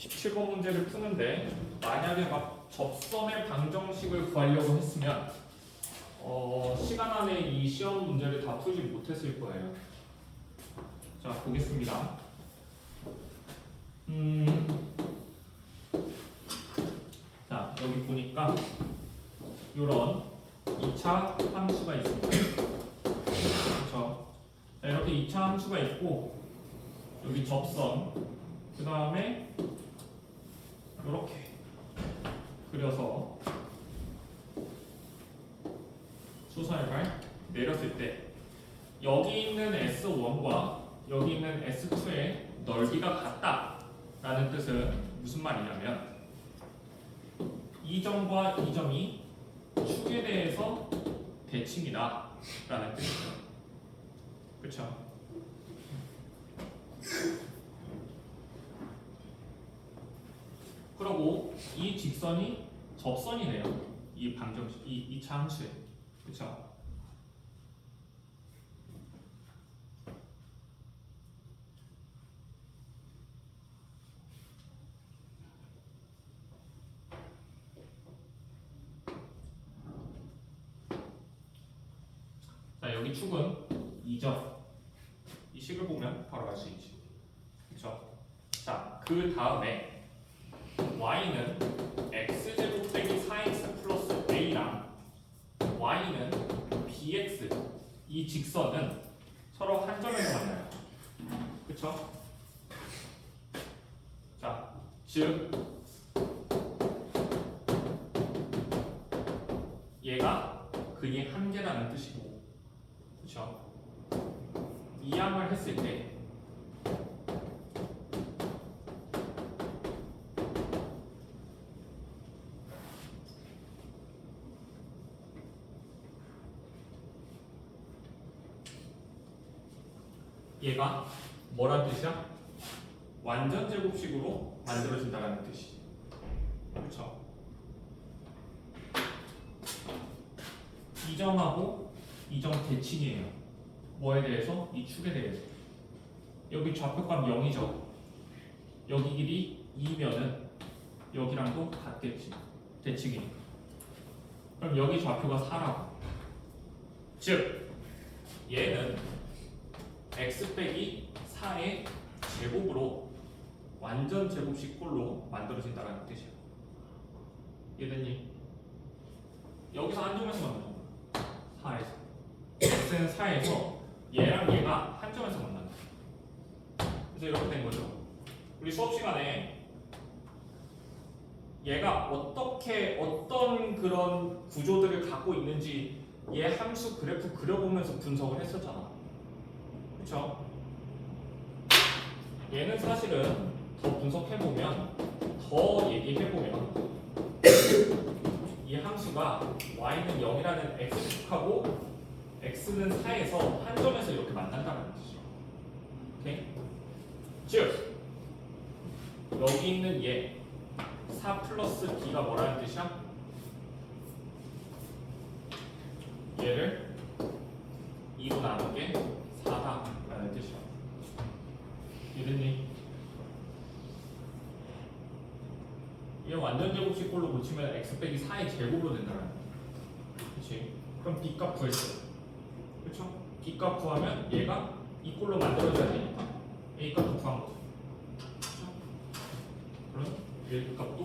17번 문제를 푸는데 만약에 막 접선의 방정식을 구하려고 했으면 어, 시간 안에 이 시험 문제를 다 풀지 못했을 거예요. 자 보겠습니다. 음, 자 여기 보니까 이런 2차 함수가 있습니다. 그렇죠? 자, 이렇게 2차 함수가 있고 여기 접선 그 다음에 이렇게 그려서 수선을 내렸을 때 여기 있는 S1과 여기 있는 S2의 넓이가 같다 라는 뜻은 무슨 말이냐면 이 점과 이 점이 축에 대해서 대칭이다 라는 뜻이죠. 그렇 죠? 그리고 이 직선이 접선이네요. 이 방정식, 이 이차 함수에, 그렇죠? 자 여기 축은 2점. 이 식을 보면 바로 알 수 있지. 그렇죠? 자그 다음에 y는 x 제곱 빼기 4x 플러스 a랑 y는 bx 이 직선은 서로 한 점에서 만나요. 그렇죠? 자, 즉 얘가 근이 한 개라는 뜻이고, 그렇죠? 이항을 했을 때 얘가 뭐란 뜻이야? 완전 제곱식으로 만들어진다는 뜻이지. 그렇죠? 이 점하고 이점 대칭이에요. 뭐에 대해서? 이 축에 대해서. 여기 좌표값 0이죠. 여기 길이 2면은 여기랑도 같겠지. 대칭이니까. 그럼 여기 좌표가 4라고. 즉 얘는 x 빼기 4의 제곱으로 완전 제곱식 꼴로 만들어진다는 뜻이야. 이해됐니? 여기서 한 점에서 만나는 거야. 4에서. x는 4에서 얘랑 얘가 한 점에서 만난다. 그래서 이렇게 된 거죠. 우리 수업 시간에 얘가 어떻게 어떤 그런 구조들을 갖고 있는지 얘 함수 그래프 그려보면서 분석을 했었잖아. 그렇죠? 얘는 사실은 더 분석해 보면 더 얘기해 보면 이 함수가 y는 0이라는 x축하고 x는 4에서 한 점에서 이렇게 만난다는 뜻이에요. 오케이? 즉 여기 있는 얘 4 플러스 b가 뭐라는 뜻이야? 얘를 2로 나눈 게 4다라는 뜻이야. 이해됐니? 얘 완전 제곱식 꼴로 고치면 x 빼기 4의 제곱으로 된다는 거야. 그렇지? 그럼 b 값 구했어. 그렇죠? b 값 구하면 얘가 이 꼴로 만들어져야 되니까 a 값도 구한 거죠. 그렇죠? 그럼 얘 값도